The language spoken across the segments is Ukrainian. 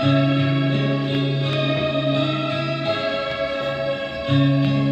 thank you.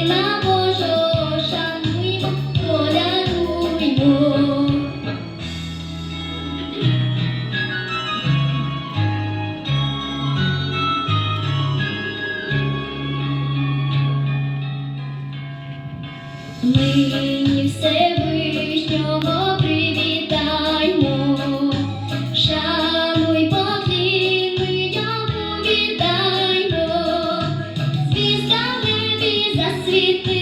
Сина Божого шануймо, колядуймо. Ми see